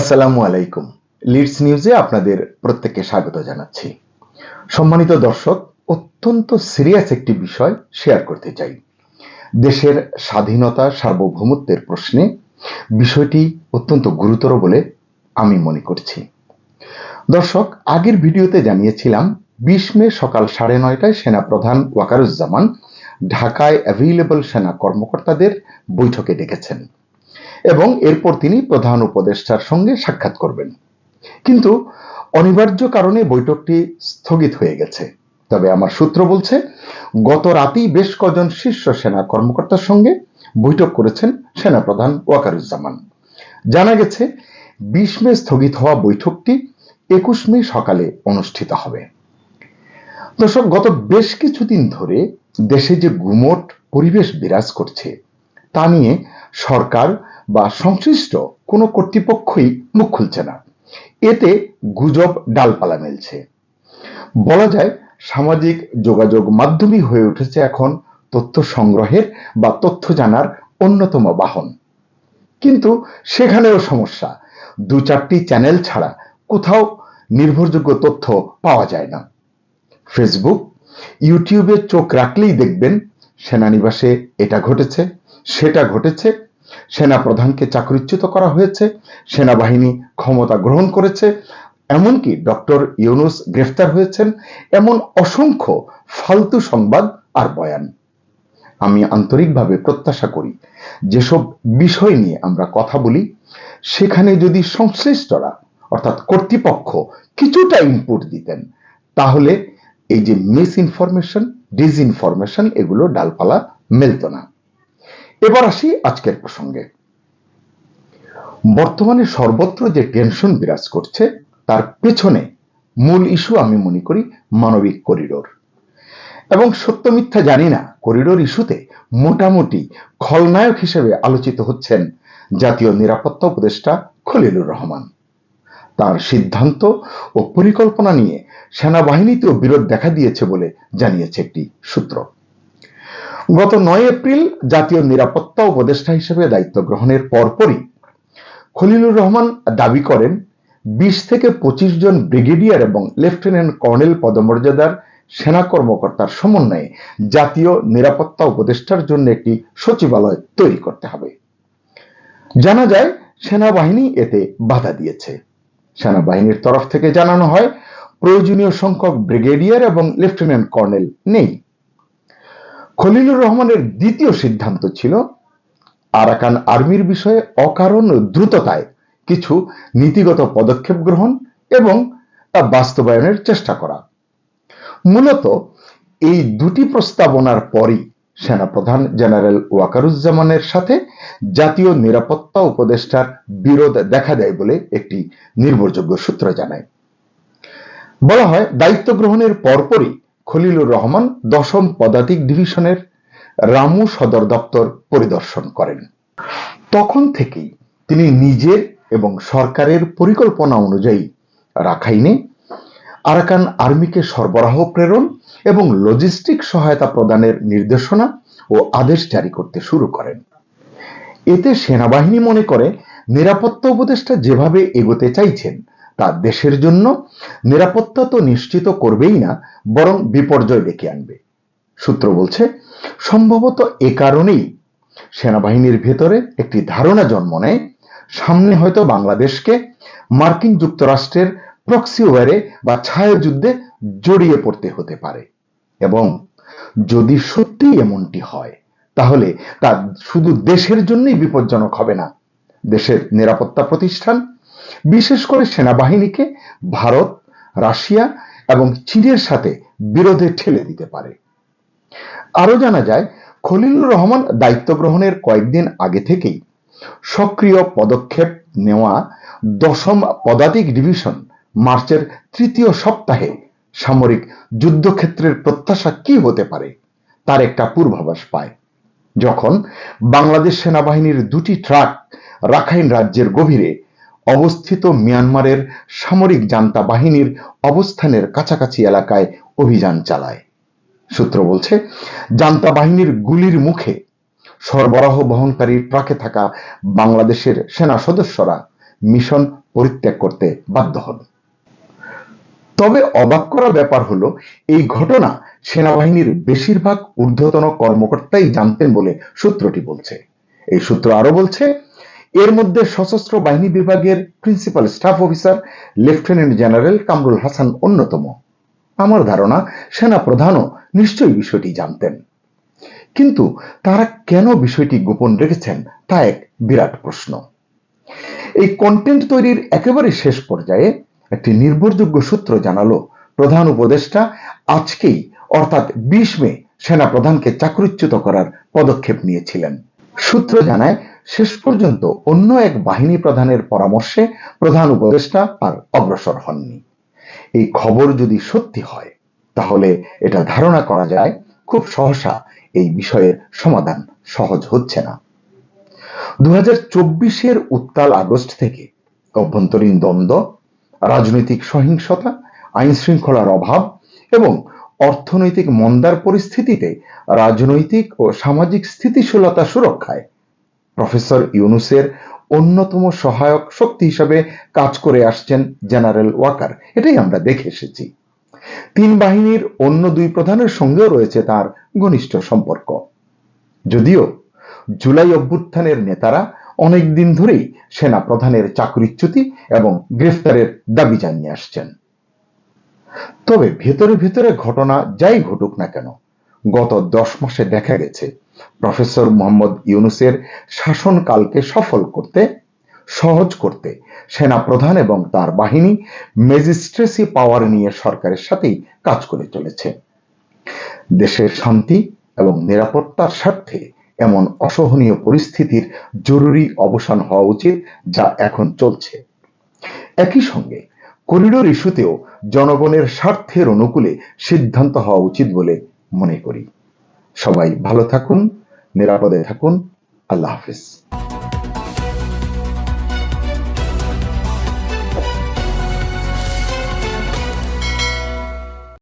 আসসালামু আলাইকুম। লিডস নিউজে আপনাদের প্রত্যেককে স্বাগত জানাচ্ছি। সম্মানিত দর্শক, অত্যন্ত সিরিয়াস একটি বিষয় শেয়ার করতে চাই। দেশের স্বাধীনতা সার্বভৌমত্বের প্রশ্নে বিষয়টি অত্যন্ত গুরুতর বলে আমি মনে করছি। দর্শক, আগের ভিডিওতে জানিয়েছিলাম, বিশ মে সকাল সাড়ে নয়টায় সেনাপ্রধান ওয়াকারুজ্জামান ঢাকায় অ্যাভেলেবল সেনা কর্মকর্তাদের বৈঠকে ডেকেছেন। এবং এরপর তিনি প্রধান উপদেষ্টার সঙ্গে সাক্ষাৎ করবেন। কিন্তু অনিবার্য কারণে বৈঠকটি স্থগিত হয়ে গেছে। তবে আমার সূত্র বলছে, গত রাতেই বেশ কজন শীর্ষ সেনা কর্মকর্তার সঙ্গে বৈঠক করেছেন সেনাপ্রধান ওয়াকারুজ্জামান। জানা গেছে, বিশ মে স্থগিত হওয়া বৈঠকটি একুশ মে সকালে অনুষ্ঠিত হবে। দর্শক, গত বেশ কিছুদিন ধরে দেশে যে গুমট পরিবেশ বিরাজ করছে তা নিয়ে সরকার বা সংশ্লিষ্ট কোনো কর্তৃপক্ষই মুখ খুলছে না। এতে গুজব ডালপালা মেলছে। বলা যায়, সামাজিক যোগাযোগ মাধ্যমই হয়ে উঠেছে এখন তথ্য সংগ্রহের বা তথ্য জানার অন্যতম বাহন। কিন্তু সেখানেও সমস্যা। দু চারটি চ্যানেল ছাড়া কোথাও নির্ভরযোগ্য তথ্য পাওয়া যায় না। ফেসবুক, ইউটিউবে চোখ রাখলেই দেখবেন, সেনানিবাসে এটা ঘটেছে। সেটা ঘটেছে। সেনা প্রধানকে চাকরিচ্যুত করা হয়েছে। সেনাবাহিনী ক্ষমতা গ্রহণ করেছে। এমনকি ডক্টর ইউনুস গ্রেফতার হয়েছেন। এমন অসংখ্য ফালতু সংবাদ আর বয়ান। আমি আন্তরিকভাবে প্রত্যাশা করি, যেসব বিষয় নিয়ে আমরা কথা বলি, সেখানে যদি সংশ্লিষ্টরা, অর্থাৎ কর্তৃপক্ষ, কিছুটা ইনপুট দিতেন, তাহলে এই যে মিস ইনফরমেশন ডিসইনফরমেশন এগুলো ডালপালা মেলত না। এবার আসি আজকের প্রসঙ্গে। বর্তমানে সর্বত্র যে টেনশন বিরাজ করছে, তার পেছনে মূল ইস্যু আমি মনে করি মানবিক করিডোর। এবং সত্য মিথ্যা জানি না, করিডোর ইস্যুতে মোটামুটি খলনায়ক হিসেবে আলোচিত হচ্ছেন জাতীয় নিরাপত্তা উপদেষ্টা খলিলুর রহমান। তার সিদ্ধান্ত ও পরিকল্পনা নিয়ে সেনাবাহিনীতেও বিরোধ দেখা দিয়েছে বলে জানিয়েছে একটি সূত্র। গত নয় এপ্রিল জাতীয় নিরাপত্তা উপদেষ্টা হিসেবে দায়িত্ব গ্রহণের পরপরই খলিলুর রহমান দাবি করেন, বিশ থেকে পঁচিশ জন ব্রিগেডিয়ার এবং লেফটেন্যান্ট কর্নেল পদমর্যাদার সেনা কর্মকর্তার সমন্বয়ে জাতীয় নিরাপত্তা উপদেষ্টার জন্য একটি সচিবালয় তৈরি করতে হবে। জানা যায়, সেনাবাহিনী এতে বাধা দিয়েছে। সেনাবাহিনীর তরফ থেকে জানানো হয়, প্রয়োজনীয় সংখ্যক ব্রিগেডিয়ার এবং লেফটেন্যান্ট কর্নেল নেই। খলিলুর রহমানের দ্বিতীয় সিদ্ধান্ত ছিল আরাকান আর্মির বিষয়ে অকারণ দ্রুততায় কিছু নীতিগত পদক্ষেপ গ্রহণ এবং তা বাস্তবায়নের চেষ্টা করা। মূলত এই দুটি প্রস্তাবনার পরই সেনাপ্রধান জেনারেল ওয়াকারুজ্জামানের সাথে জাতীয় নিরাপত্তা উপদেষ্টার বিরোধ দেখা দেয় বলে একটি নির্ভরযোগ্য সূত্র জানায়। বলা হয়, দায়িত্ব গ্রহণের পরপরই খলিলুর রহমান দশম পদাতিক ডিভিশনের রামু সদর দপ্তর পরিদর্শন করেন। তখন থেকেই তিনি নিজের এবং সরকারের পরিকল্পনা অনুযায়ী রাখাইনে আরাকান আর্মিকে সরবরাহ, প্রেরণ এবং লজিস্টিক সহায়তা প্রদানের নির্দেশনা ও আদেশ জারি করতে শুরু করেন। এতে সেনাবাহিনী মনে করে, নিরাপত্তা উপদেষ্টা যেভাবে এগোতে চাইছেন তা দেশের জন্য নিরাপত্তা তো নিশ্চিত করবেই না, বরং বিপর্যয় ডেকে আনবে। সূত্র বলছে, সম্ভবত এ কারণেই সেনাবাহিনীর ভেতরে একটি ধারণা জন্ম নেয়, সামনে হয়তো বাংলাদেশকে মার্কিন যুক্তরাষ্ট্রের প্রক্সি ওয়ারে বা ছায়াযুদ্ধে জড়িয়ে পড়তে হতে পারে। এবং যদি সত্যি এমনটি হয়, তাহলে তা শুধু দেশের জন্যই বিপজ্জনক হবে না, দেশের নিরাপত্তা প্রতিষ্ঠান বিশেষ করে সেনাবাহিনীকে ভারত, রাশিয়া এবং চীনের সাথে বিরোধে ঠেলে দিতে পারে। আরও জানা যায়, খলিলুর রহমান দায়িত্ব গ্রহণের কয়েকদিন আগে থেকেই সক্রিয় পদক্ষেপ নেওয়া দশম পদাতিক ডিভিশন মার্চের তৃতীয় সপ্তাহে সামরিক যুদ্ধক্ষেত্রের প্রত্যাশা কি হতে পারে তার একটা পূর্বাভাস পায়। যখন বাংলাদেশ সেনাবাহিনীর দুটি ট্রাক রাখাইন রাজ্যের গভীরে অবস্থিত মিয়ানমারের সামরিক জান্তা বাহিনীর অবস্থানের কাছাকাছি এলাকায় অভিযান চালায়। সূত্র বলছে জান্তা বাহিনীর গুলির মুখে সরবরাহ বহনকারী ট্রাকে থাকা বাংলাদেশের সেনা সদস্যরা মিশন পরিত্যাগ করতে বাধ্য হন। তবে অবাক করা ব্যাপার হলো, এই ঘটনা সেনাবাহিনীর বেশিরভাগ ঊর্ধ্বতন কর্মকর্তাই জানতেন বলে সূত্রটি বলছে। এই সূত্র আরও বলছে এর মধ্যে সশস্ত্র বাহিনী বিভাগের principal staff officer lieutenant general Kamrul Hasan অন্যতম। আমার ধারণা সেনা প্রধানও নিশ্চয়ই বিষয়টি জানতেন। কিন্তু তারা কেন বিষয়টি গোপন রেখেছেন তা এক বিরাট প্রশ্ন। এই কন্টেন্ট তৈরির একেবারে শেষ পর্যায়ে একটি নির্ভরযোগ্য সূত্র জানালো প্রধান উপদেষ্টা, আজকেই অর্থাৎ বিশ মে সেনা প্রধানকে চাকরিচ্যুত করার পদক্ষেপ নিয়েছিলেন। সূত্র জানায়, শেষ পর্যন্ত অন্য এক বাহিনী প্রধানের পরামর্শে প্রধান উপদেষ্টা আর অগ্রসর হননি। এই খবর যদি সত্যি হয়, তাহলে এটা ধারণা করা যায়, খুব সহসা এই বিষয়ের সমাধান সহজ হচ্ছে না। দু হাজার উত্তাল আগস্ট থেকে অভ্যন্তরীণ দ্বন্দ্ব, রাজনৈতিক সহিংসতা আইন শৃঙ্খলার অভাব এবং অর্থনৈতিক মন্দার পরিস্থিতিতে রাজনৈতিক ও সামাজিক স্থিতিশীলতা সুরক্ষায়। প্রফেসর ইউনুসের অন্যতম সহায়ক শক্তি হিসাবে কাজ করে আসছেন জেনারেল ওয়াকার, এটাই আমরা দেখে এসেছি। তিন বাহিনীর অন্য দুই প্রধানের সঙ্গেও রয়েছে তার ঘনিষ্ঠ সম্পর্ক। যদিও জুলাই অভ্যুত্থানের নেতারা অনেক দিন ধরেই সেনা প্রধানের চাকরিচ্যুতি এবং গ্রেফতারের দাবি জানিয়ে আসছেন। তবে ভেতরে ভেতরে ঘটনা যাই ঘটুক না কেন, গত দশ মাসে দেখা গেছে প্রফেসর মোহাম্মদ ইউনুসের শাসনকালকে সফল করতে, সহজ করতে সেনা প্রধান এবং তার বাহিনী ম্যাজিস্ট্রেসি পাওয়ার নিয়ে সরকারের সাথেই কাজ করে চলেছে। দেশের শান্তি এবং নিরাপত্তার স্বার্থে এমন অসহনীয় পরিস্থিতির জরুরি অবসান হওয়া উচিত যা এখন চলছে। একই সঙ্গে করিডোর ইস্যুতেও জনগণের স্বার্থের অনুকূলে সিদ্ধান্ত হওয়া উচিত বলে মনে করি। সবাই ভালো থাকুন, নিরাপদে থাকুন। আল্লাহ হাফিজ।